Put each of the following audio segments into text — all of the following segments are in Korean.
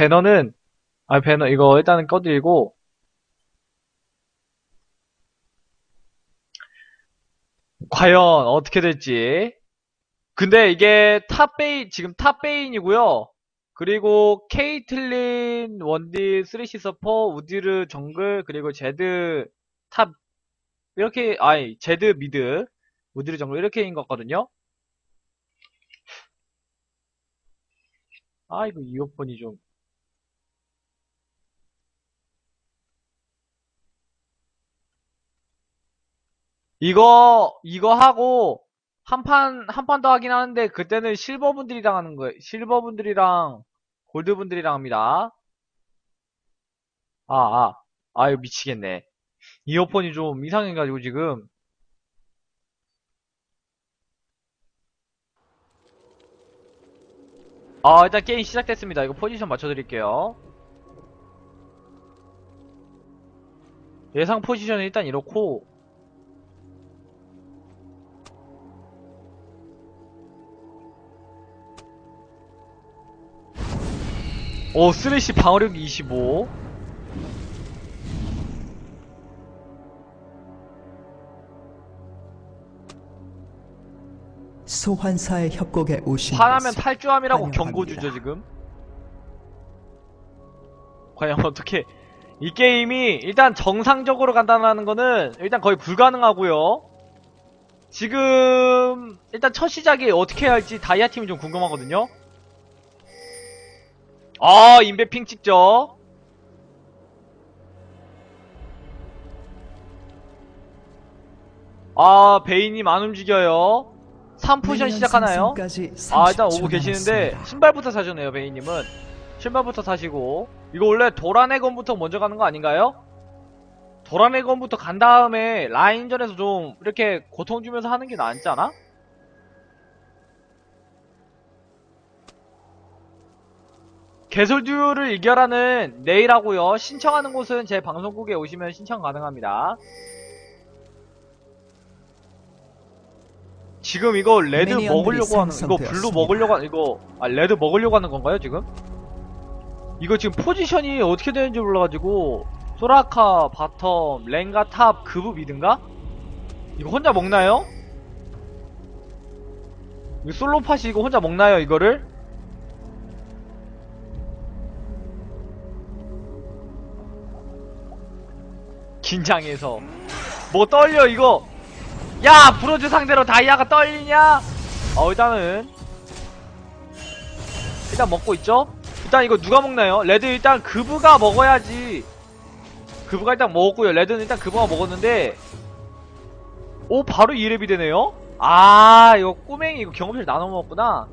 배너는, 아, 배너, 이거 일단은 꺼드리고, 과연 어떻게 될지. 근데 이게 탑베인, 지금 탑베인이고요. 그리고 케이틀린, 원딜, 쓰리시 서퍼, 우디르 정글, 그리고 제드 탑, 이렇게, 아니, 제드 미드, 우디르 정글 이렇게인 것 같거든요. 아, 이거 이어폰이 좀. 이거, 이거 하고, 한 판, 한 판 더 하긴 하는데, 그때는 실버 분들이랑 하는 거예요. 실버 분들이랑, 골드 분들이랑 합니다. 아, 아. 아유, 미치겠네. 이어폰이 좀 이상해가지고, 지금. 아, 일단 게임 시작됐습니다. 이거 포지션 맞춰드릴게요. 예상 포지션은 일단 이렇고, 오, 쓰레쉬 방어력 25. 소환사의 협곡에 오신 화나면 탈주함이라고 환영합니다. 경고 주죠, 지금. 과연 어떻게. 이 게임이 일단 정상적으로 간다는 거는 일단 거의 불가능하고요. 지금 일단 첫 시작이 어떻게 해야 할지 다이아 팀이 좀 궁금하거든요. 아, 인베핑 찍죠. 아, 베이님 안 움직여요. 3포션 내년 시작하나요? 아, 일단 30초 오고 계시는데. 신발부터 사셨네요, 베이님은. 신발부터 사시고. 이거 원래 도라네건부터 먼저 가는 거 아닌가요? 도라네건부터 간 다음에 라인전에서 좀 이렇게 고통 주면서 하는 게 낫지 않아? 개솔듀를 이겨라는 내일하고요. 신청하는 곳은 제 방송국에 오시면 신청 가능합니다. 지금 이거 레드 먹으려고 하는 이거 블루. 먹으려고 하는 이거 아 레드 먹으려고 하는 건가요 지금? 이거 지금 포지션이 어떻게 되는지 몰라가지고 소라카 바텀 랭가 탑 그브 미든가? 이거 혼자 먹나요? 이거 솔로 팟이 이거 혼자 먹나요 이거를? 긴장해서. 뭐 떨려 이거? 야 브로즈 상대로 다이아가 떨리냐? 어 일단은. 일단 먹고 있죠? 일단 이거 누가 먹나요? 레드 일단 그브가 먹어야지. 그브가 일단 먹었고요. 레드는 일단 그브가 먹었는데. 오 바로 2렙이 되네요? 아 이거 꼬맹이 이거 경험치를 나눠 먹었구나.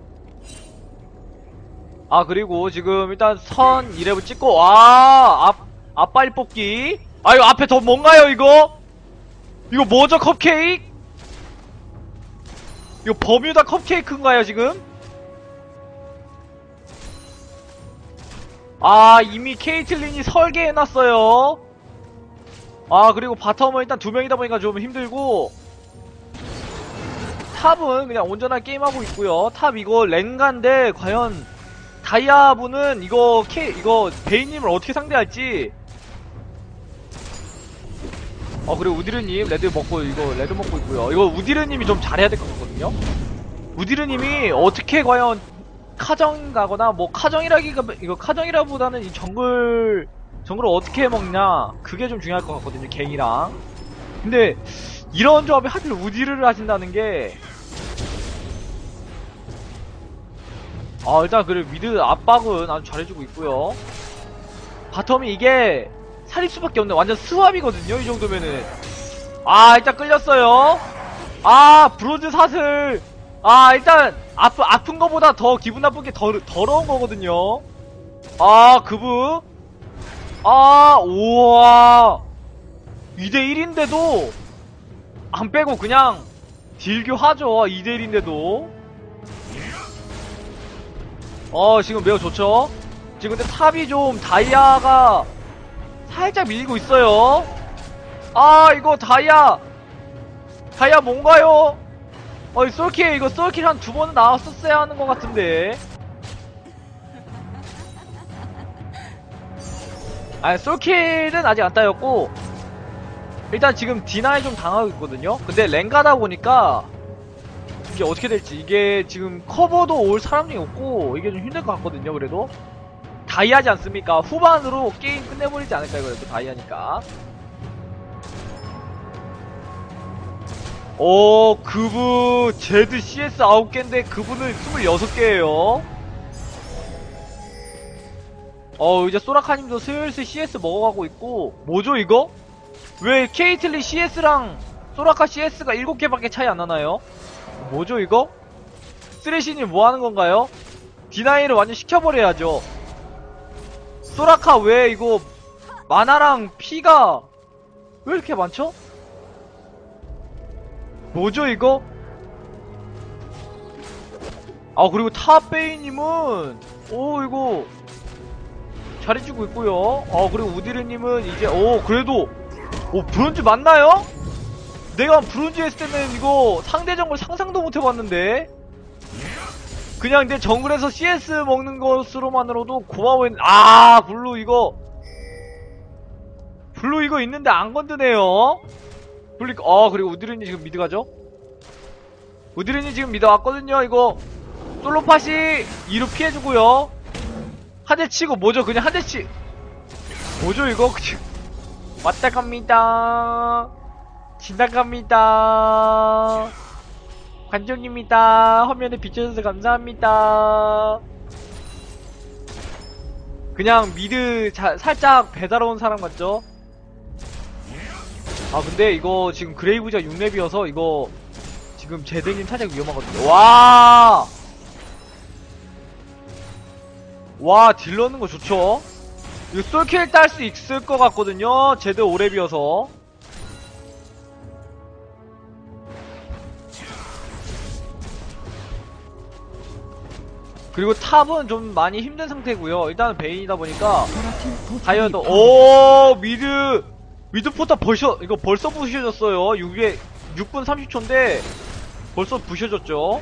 아 그리고 지금 일단 선 2렙을 찍고 와앞 앞발 뽑기 아 이거 앞에 더 뭔가요 이거? 이거 뭐죠 컵케이크? 이거 버뮤다 컵케이크인가요 지금? 아 이미 케이틀린이 설계해놨어요. 아 그리고 바텀은 일단 두 명이다 보니까 좀 힘들고. 탑은 그냥 온전한 게임하고 있고요. 탑 이거 랭가인데 과연 다이아분은 이거 케 이거 베이님을 어떻게 상대할지 어 그리고 우디르님 레드 먹고 이거 레드 먹고 있고요. 이거 우디르님이 좀 잘해야 될 것 같거든요. 우디르님이 어떻게 과연 카정 가거나 뭐 카정이라기가 이거 카정이라보다는 이 정글 정글을 어떻게 먹냐 그게 좀 중요할 것 같거든요 갱이랑. 근데 이런 조합에 하필 우디르를 하신다는 게 아, 일단, 그래, 미드 압박은 아주 잘해주고 있고요. 바텀이 이게, 살릴 수밖에 없네. 완전 스왑이거든요, 이 정도면은. 아, 일단 끌렸어요. 아, 브로즈 사슬. 아, 일단, 아프, 아픈 거보다 더 기분 나쁜 게 더, 더러운 거거든요. 아, 그브. 아, 우와. 2대1인데도, 안 빼고 그냥, 딜교 하죠. 2대1인데도. 어, 지금 매우 좋죠? 지금 근데 탑이 좀 다이아가 살짝 밀고 있어요. 아, 이거 다이아. 다이아 뭔가요? 어, 이 솔킬, 이거 솔킬 한 두 번은 나왔었어야 하는 것 같은데. 아니 솔킬은 아직 안 따였고 일단 지금 디나이 좀 당하고 있거든요 근데 랭가다 보니까 이게 어떻게 될지 이게 지금 커버도 올 사람이 없고 이게 좀 힘들 것 같거든요 그래도 다이아지 않습니까 후반으로 게임 끝내버리지 않을까요 그래도 다이아니까 오 그분 제드 CS 9개인데 그분은 26개예요 어 이제 소라카님도 슬슬 CS 먹어가고 있고 뭐죠 이거? 왜 케이틀리 CS랑 소라카 CS가 7개밖에 차이 안 나나요? 뭐죠 이거? 쓰레시님 뭐 하는 건가요? 디나이를 완전 시켜버려야죠 소라카 왜 이거 마나랑 피가 왜 이렇게 많죠? 뭐죠 이거? 아 그리고 탑베이님은 오 이거 잘해주고 있고요 어 그리고 우디르님은 이제 오 그래도 오 브론즈 맞나요? 내가 브론즈 했을 때는 이거 상대 정글 상상도 못 해봤는데 그냥 내 정글에서 CS 먹는 것으로만으로도 고마워했 아 블루 이거. 블루 이거 있는데 안 건드네요. 블리 어 그리고 우디르니 지금 미드 가죠? 우디르니 지금 미드 왔거든요 이거. 솔로팟이 2루 피해주고요. 한 대 치고 뭐죠? 그냥 한 대 치. 뭐죠 이거? 왔다 갑니다. 지나갑니다 관종입니다 화면에 비춰줘서 감사합니다 그냥 미드 자, 살짝 배달 온 사람 같죠? 아 근데 이거 지금 그레이브즈가 6렙이어서 이거 지금 제드님 살짝 위험하거든요 와! 와 딜러는 거 좋죠? 이거 솔킬 딸 수 있을 것 같거든요 제드 5렙이어서 그리고 탑은 좀 많이 힘든 상태고요. 일단은 베인이다 보니까 다이어도 오 미드 미드 포탑 벌써 이거 벌써 부셔졌어요. 6에 6분 30초인데 벌써 부셔졌죠.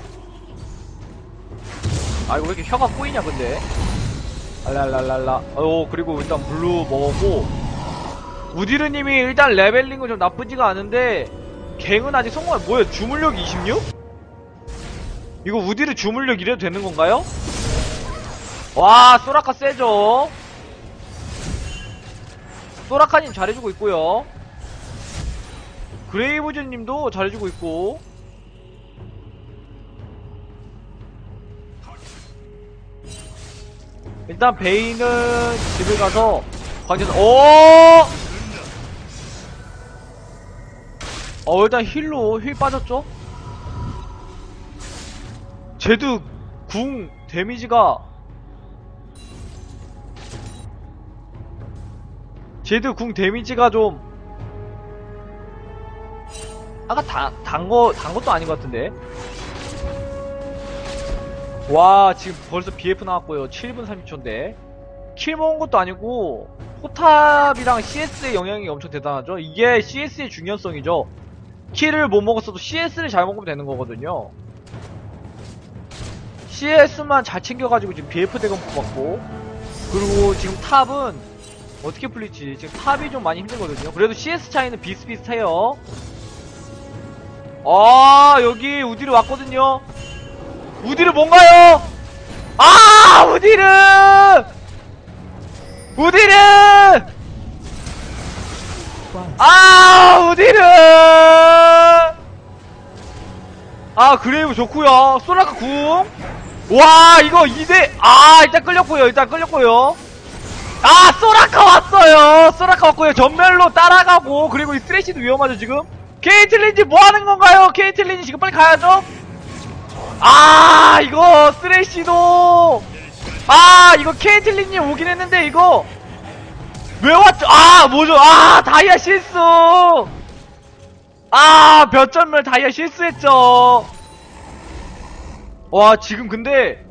아 이거 왜 이렇게 혀가 꼬이냐 근데? 알랄랄랄라. 어 그리고 일단 블루 먹었고. 우디르님이 일단 레벨링은 좀 나쁘지가 않은데 갱은 아직 성공 뭐야 주물력 26? 이거 우디르 주물력 이래도 되는 건가요? 와 소라카 세죠 소라카님 잘해주고 있고요 그레이브즈님도 잘해주고 있고 일단 베인은 집에 가서 광전 오! 어 일단 힐로 힐 빠졌죠? 제드 궁 데미지가 제드 궁 데미지가 좀 아까 다, 단 거, 단 것도 아닌 것 같은데. 와 지금 벌써 BF 나왔고요. 7분 30초인데. 킬 먹은 것도 아니고 포탑이랑 CS의 영향이 엄청 대단하죠. 이게 CS의 중요성이죠. 킬을 못 먹었어도 CS를 잘 먹으면 되는 거거든요. CS만 잘 챙겨가지고 지금 BF 대금 뽑았고. 그리고 지금 탑은 어떻게 풀릴지 지금 탑이 좀 많이 힘들거든요. 그래도 CS 차이는 비슷비슷해요. 아 여기 우디르 왔거든요. 우디르 뭔가요? 아 우디르! 우디르! 아 우디르! 아 그레이브 좋구요. 소라카 궁와 이거 2대 아 일단 끌렸고요 일단 끌렸고요 아 소라카 왔어요. 소라카 왔고요. 전멸로 따라가고 그리고 이 쓰레쉬도 위험하죠 지금? 케이틀린지 뭐하는 건가요? 케이틀린이 지금 빨리 가야죠? 아 이거 쓰레쉬도. 아 이거 케이틀린이 오긴 했는데 이거 왜 왔죠? 아 뭐죠? 아 다이아 실수. 아 몇 점멸 다이아 실수했죠? 와 지금 근데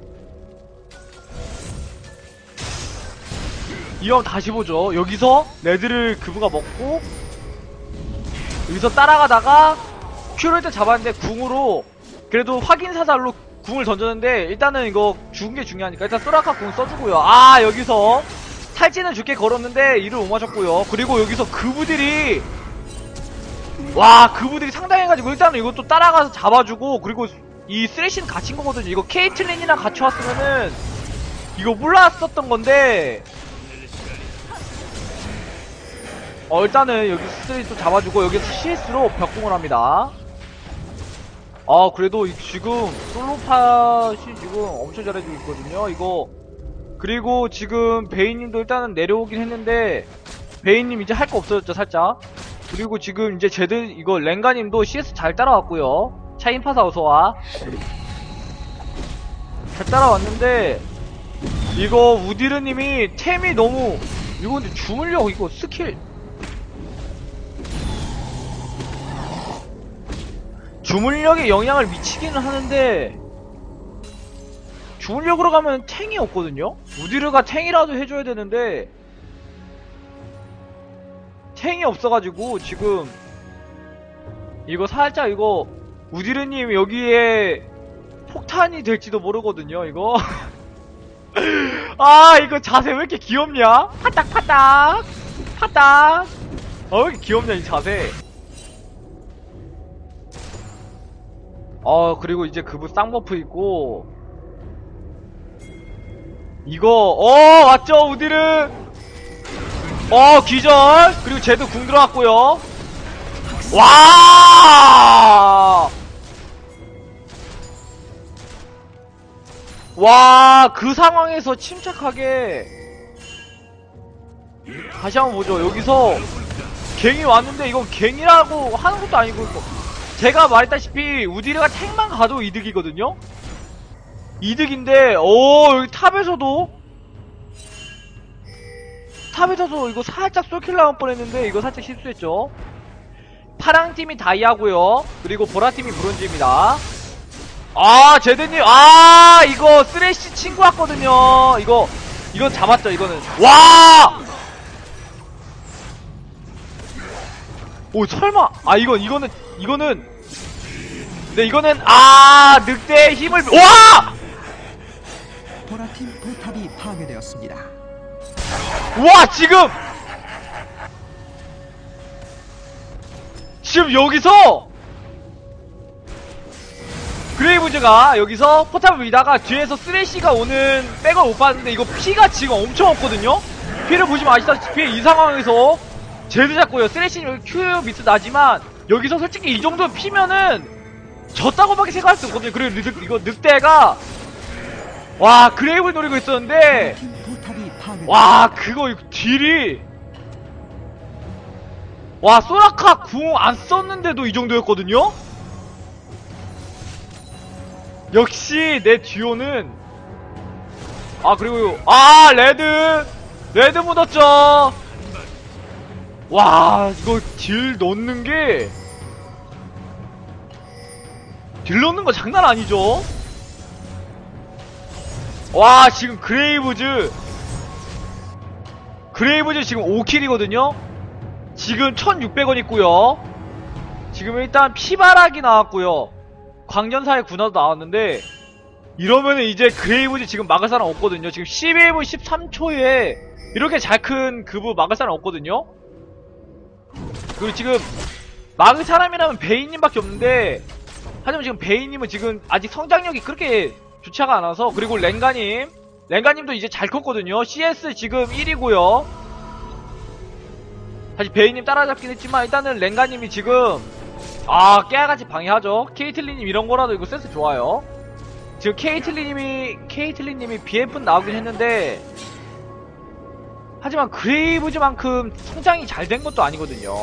이형 다시 보죠 여기서 레드를 그부가 먹고 여기서 따라가다가 큐를 때 잡았는데 궁으로 그래도 확인 사살로 궁을 던졌는데 일단은 이거 죽은 게 중요하니까 일단 소라카 궁 써주고요 아 여기서 탈진은 죽게 걸었는데 이를 못 맞췄고요. 그리고 여기서 그부들이 와 그부들이 상당해가지고 일단은 이것도 따라가서 잡아주고 그리고 이 쓰레쉬는 갇힌 거거든요. 이거 케이틀린이랑 같이 왔으면은 이거 몰랐었던 건데 어 일단은 여기 또 잡아주고 여기서 CS로 벽공을 합니다. 아 그래도 이- 지금 솔로팟이 지금 엄청 잘해주고 있거든요. 이거 그리고 지금 베이님도 일단은 내려오긴 했는데 베이님 이제 할 거 없어졌죠 살짝 그리고 지금 이제 제드 이거 랭가님도 CS 잘 따라왔고요 차인파사 어서와 잘 따라왔는데 이거 우디르님이 템이 너무 이거 근데 주물력 이거 스킬 주물력에 영향을 미치기는 하는데 주물력으로 가면 탱이 없거든요? 우디르가 탱이라도 해줘야 되는데 탱이 없어가지고 지금 이거 살짝 이거 우디르님 여기에 폭탄이 될지도 모르거든요 이거 아 이거 자세 왜 이렇게 귀엽냐? 파딱파딱 파딱 어 왜 이렇게 귀엽냐 이 자세 어 그리고 이제 그분 쌍버프 있고. 이거 어 맞죠 우디르? 어 기절! 그리고 쟤도 궁 들어갔고요. 와! 와, 그 상황에서 침착하게. 다시 한번 보죠. 여기서 갱이 왔는데 이건 갱이라고 하는 것도 아니고 이거 제가 말했다시피 우디르가 탱만 가도 이득이거든요. 이득인데 오 여기 탑에서도 탑에서도 이거 살짝 쏠킬 나올 뻔했는데 이거 살짝 실수했죠. 파랑팀이 다이아고요 그리고 보라팀이 브론즈입니다. 아 제드님 아 이거 쓰레쉬 친구 왔거든요. 이거 이건 잡았죠 이거는 와. 오 설마 아 이건 이거는 이거는 네 이거는 아 늑대의 힘을 와! 보라팀 포탑이 파괴되었습니다. 와 지금! 지금 여기서 그레이브즈가 여기서 포탑을 위다가 뒤에서 쓰레쉬가 오는 백을 못 봤는데 이거 피가 지금 엄청 없거든요? 피를 보시면 아시다시피 이 상황에서 제드 잡고요. 쓰레쉬는 큐 미스 나지만 여기서 솔직히 이 정도 피면은 졌다고밖에 생각할 수 없거든요 그리고 늑, 이거 늑대가 와 그레이브를 노리고 있었는데. 와 그거 딜이 와 소라카 궁 안 썼는데도 이 정도였거든요? 역시 내 듀오는 아 그리고 아 레드 레드 묻었죠 와 이거 딜 넣는 게 딜 넣는 거 장난 아니죠? 와 지금 그레이브즈 그레이브즈 지금 5킬이거든요? 지금 1600원 있고요. 지금 일단 피바락이 나왔고요. 광전사의 군화도 나왔는데 이러면은 이제 그레이브즈 지금 막을 사람 없거든요. 지금 11분 13초에 이렇게 잘 큰 그부 막을 사람 없거든요 그리고 지금 막을 사람이라면 베이님밖에 없는데 하지만 지금 베이님은 지금 아직 성장력이 그렇게 좋지가 않아서 그리고 랭가님 랭가님도 이제 잘 컸거든요. CS 지금 1위고요. 사실 베이님 따라잡긴 했지만 일단은 랭가님이 지금 아 깨알같이 방해하죠. 케이틀리님 이런 거라도 이거 센스 좋아요. 지금 케이틀리님이 케이틀리님이 BF 나오긴 했는데 하지만 그레이브즈만큼 성장이 잘 된 것도 아니거든요.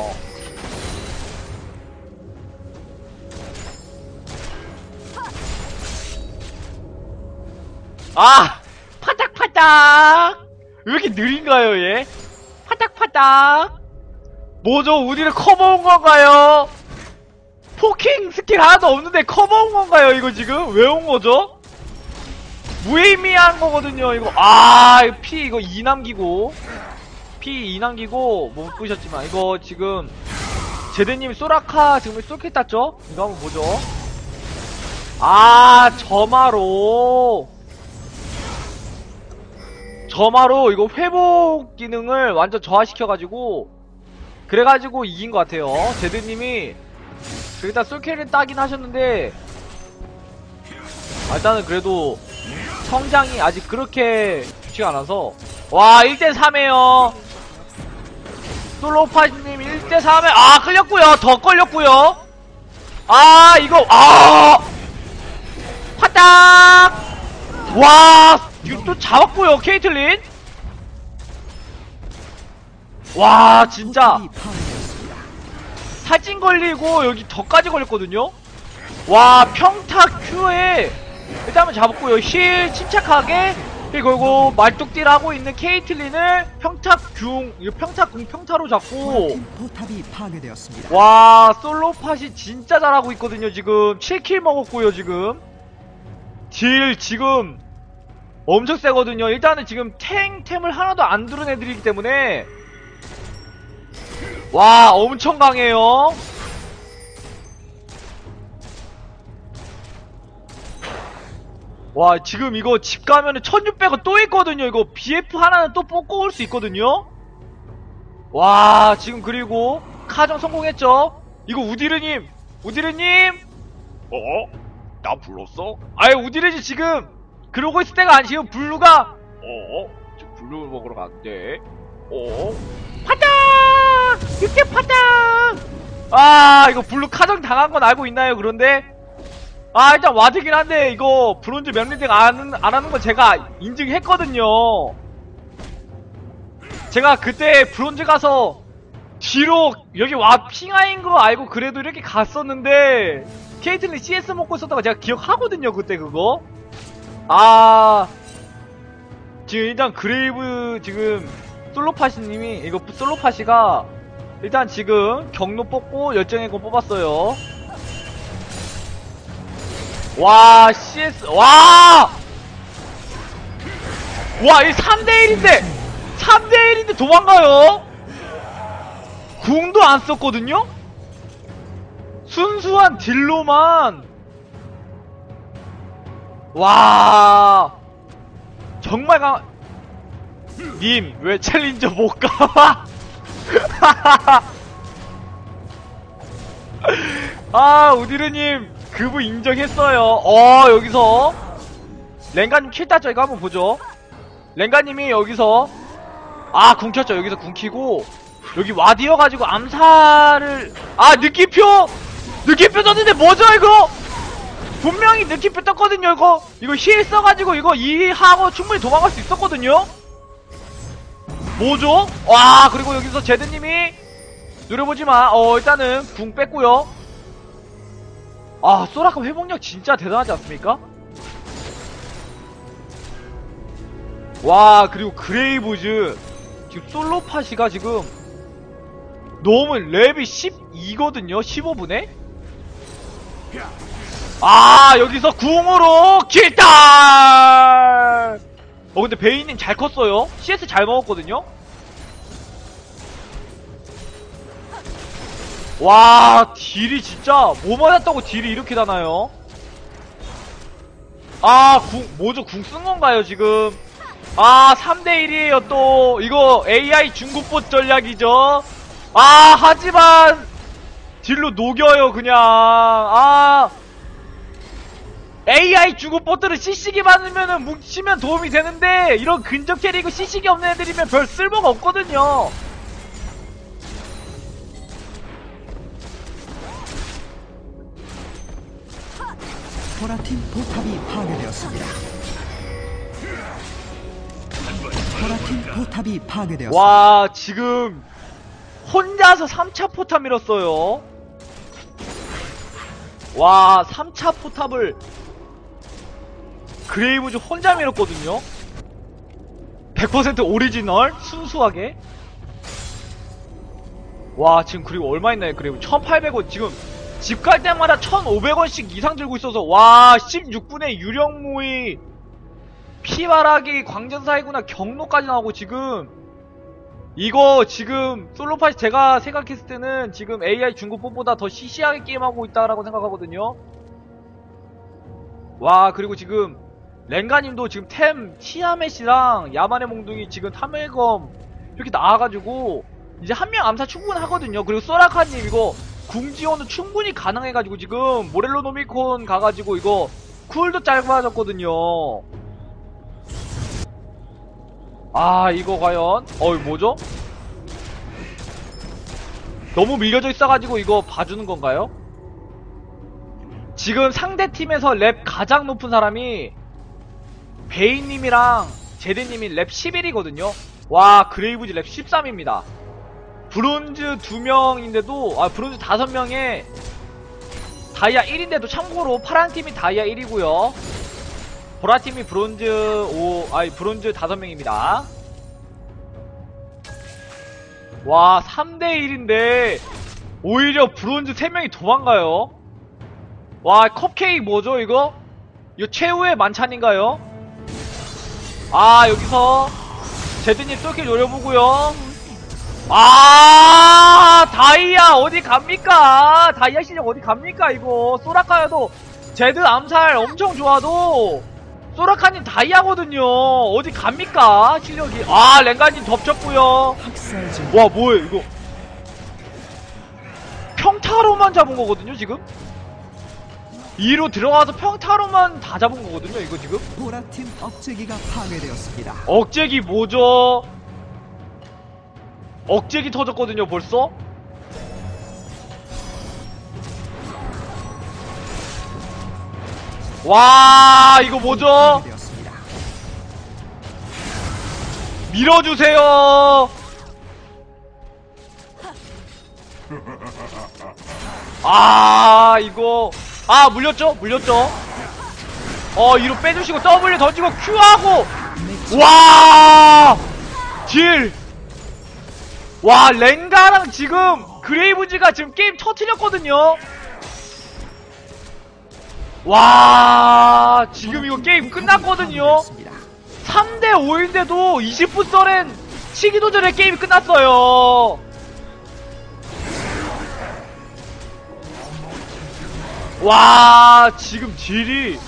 아! 파닥파닥! 왜 이렇게 느린가요, 얘? 파닥파닥! 뭐죠? 우디를 커버온 건가요? 포킹 스킬 하나도 없는데 커버온 건가요, 이거 지금? 왜 온 거죠? 무의미한 거거든요, 이거. 아, 이거 피 이거 2 남기고. 피 2 남기고, 못 보셨지만, 이거 지금, 제대님 소라카 지금 쏠킬 땄죠? 이거 한번 보죠. 아, 점화로. 점화로 이거 회복 기능을 완전 저하시켜가지고 그래가지고 이긴 것 같아요. 제드님이 일단 솔캐를 따긴 하셨는데 아, 일단은 그래도 성장이 아직 그렇게 좋지가 않아서. 와 1대3에요. 솔로파님 1대3에 아 끌렸구요. 더 끌렸구요. 아 이거 아! 화딱! 와 이거 또 잡았고요 케이틀린. 와 진짜. 사진 걸리고 여기 더까지 걸렸거든요. 와 평타 Q에 일단 한번 잡았고요. 힐 침착하게 힐 걸고 말뚝딜 하고 있는 케이틀린을 평타 궁 이거 평타 궁 평타로 잡고 포탑이 파괴되었습니다. 와 솔로팟이 진짜 잘하고 있거든요 지금. 7킬 먹었고요 지금. 딜 지금 엄청 세거든요. 일단은 지금 탱템을 하나도 안 두른 애들이기 때문에 와 엄청 강해요 와 지금 이거 집 가면은 1600원 또 있거든요 이거 BF 하나는 또 뽑고 올 수 있거든요 와 지금 그리고 카정 성공했죠 이거 우디르님 우디르님 어? 나 불렀어? 아예 우디르지 지금 그러고 있을 때가 아니 지금 블루가 어? 저 블루 먹으러 갔는데. 어? 파당 육대 파당 아 이거 블루 카정 당한 건 알고 있나요 그런데 아 일단 와드긴 한데 이거 브론즈 명리등 안, 안 하는 건 제가 인증했거든요. 제가 그때 브론즈 가서 뒤로 여기 와 핑하인 거 알고 그래도 이렇게 갔었는데 케이틀린 CS 먹고 있었다가 제가 기억하거든요 그때 그거. 아 지금 일단 그레이브 지금 솔로파시님이 이거 솔로파시가 일단 지금 경로 뽑고 열정의 건 뽑았어요 와 CS 와! 와, 이 3대1인데 3대1인데 도망가요? 궁도 안 썼거든요? 순수한 딜로만 와 정말 강 님, 왜 챌린저 못 가? 아, 우디르님, 그부 인정했어요. 어, 여기서. 랭가님 킬 땄죠? 이거 한번 보죠. 랭가님이 여기서. 아, 궁 켰죠? 여기서 궁 키고. 여기 와디어가지고 암살을. 아, 느낌표! 느낌표 떴는데 뭐죠, 이거? 분명히 느낌표 떴거든요, 이거. 이거 힐 써가지고 이거 이하고 충분히 도망갈 수 있었거든요? 뭐죠? 와, 그리고 여기서 제드님이 노려보지 마. 어, 일단은 궁 뺐고요. 아, 소라카 회복력 진짜 대단하지 않습니까? 와, 그리고 그레이브즈 지금 솔로파시가 지금 너무 랩이 12거든요. 15분에. 아, 여기서 궁으로 킬탈! 어, 근데 베이님 잘 컸어요. CS 잘 먹었거든요. 와, 딜이 진짜 뭐 맞았다고 딜이 이렇게 나나요? 아, 궁, 뭐죠? 궁 쓴 건가요, 지금? 아, 3대1이에요, 또. 이거 AI 중국봇 전략이죠? 아, 하지만, 딜로 녹여요, 그냥. 아, AI 중국봇들은 CC기 받으면은 뭉치면 도움이 되는데, 이런 근접 캐릭고 CC기 없는 애들이면 별 쓸모가 없거든요. 보라팀 포탑이 파괴되었습니다. 보라팀 포탑이 파괴되었습니다. 와, 지금, 혼자서 3차 포탑 밀었어요. 와, 3차 포탑을, 그레이브즈 혼자 밀었거든요? 100% 오리지널? 순수하게? 와, 지금 그리고 얼마 있나요, 그레이브? 1800원, 지금, 집 갈 때마다 1500원씩 이상 들고 있어서, 와, 16분의 유령무이, 피바라기, 광전사이구나, 경로까지 나오고, 지금, 이거 지금 솔로파시 제가 생각했을 때는 지금 AI 중고법보다 더 시시하게 게임하고 있다라고 생각하거든요. 와 그리고 지금 랭가님도 지금 템 티아멧이랑 야만의 몽둥이 지금 탐헬검 이렇게 나와가지고 이제 한 명 암사 충분하거든요. 그리고 소라카님 이거 궁지원도 충분히 가능해가지고 지금 모렐로 노미콘 가가지고 이거 쿨도 짧아졌거든요. 아 이거 과연 어이 뭐죠? 너무 밀려져 있어가지고 이거 봐주는 건가요? 지금 상대 팀에서 랩 가장 높은 사람이 베이님이랑 제드님이 랩 11이거든요. 와 그레이브즈 랩 13입니다. 브론즈 2명인데도 아 브론즈 5명에 다이아 1인데도 참고로 파란팀이 다이아 1이고요. 보라팀이 브론즈 5 아니 브론즈 5명입니다. 와 3대1인데 오히려 브론즈 3명이 도망가요. 와 컵케이크 뭐죠 이거? 이거 최후의 만찬인가요? 아 여기서 제드님 또 이렇게 노려보고요 아 다이아 어디 갑니까? 다이아 실력 어디 갑니까 이거? 소라카야도 제드 암살 엄청 좋아도 소라카님 다이아거든요. 어디 갑니까 실력이? 아 랭가님 덮쳤고요. 와 뭐야 이거? 평타로만 잡은 거거든요 지금? 2로 들어가서 평타로만 다 잡은 거거든요 이거 지금? 보라팀 억제기가 파괴되었습니다. 억제기 뭐죠? 억제기 터졌거든요, 벌써? 와, 이거 뭐죠? 밀어주세요! 아, 이거. 아, 물렸죠? 물렸죠? 어, 이로 빼주시고, W 던지고, Q하고! 와! 딜! 와, 랭가랑 지금 그레이브즈가 지금 게임 터트렸거든요? 와, 지금 이거 게임 끝났거든요? 파괴되었습니다. 3대 5인데도 20분 썰엔 치기도 전에 게임이 끝났어요. 와, 지금 딜이.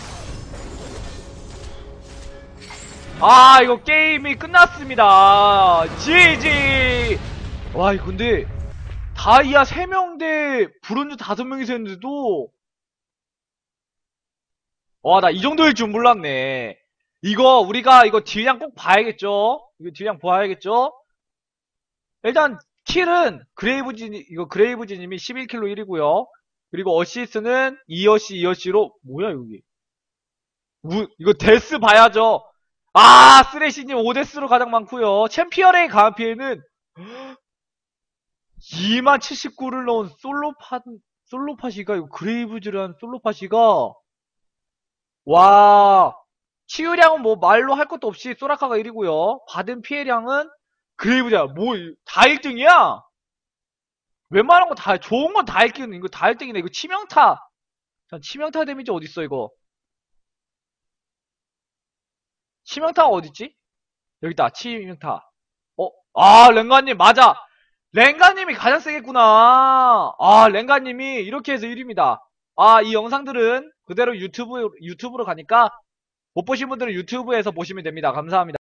아, 이거 게임이 끝났습니다. GG! 와, 근데, 다이아 3명 대 브론즈 5명이서 했는데도, 와, 나 이 정도일 줄 몰랐네. 이거 우리가 이거 딜량 꼭 봐야겠죠? 이거 딜량 봐야겠죠? 일단 킬은 그레이브진 이거 그레이브진님이 11킬로 1이고요. 그리고 어시스는 2어시 2어시로 뭐야 여기? 우, 이거 데스 봐야죠. 아 쓰레시님 5데스로 가장 많고요. 챔피언의 피해는 2만 79를 넣은 솔로파 솔로파시가 그레이브즈라는 솔로파시가 와 치유량은 뭐 말로 할 것도 없이 소라카가 1위고요. 받은 피해량은 그레이브자 뭐다 1등이야? 웬만한 거 다 좋은 건 다 1등 이거 다 1등이네. 이거 치명타. 자, 치명타 데미지 어딨어 이거? 치명타가 어딨지? 여기다 치명타. 어? 아 랭가님 맞아. 랭가님이 가장 세겠구나. 아 랭가님이 이렇게 해서 1위입니다. 아 이 영상들은 그대로 유튜브 유튜브로 가니까 못 보신 분들은 유튜브에서 보시면 됩니다. 감사합니다.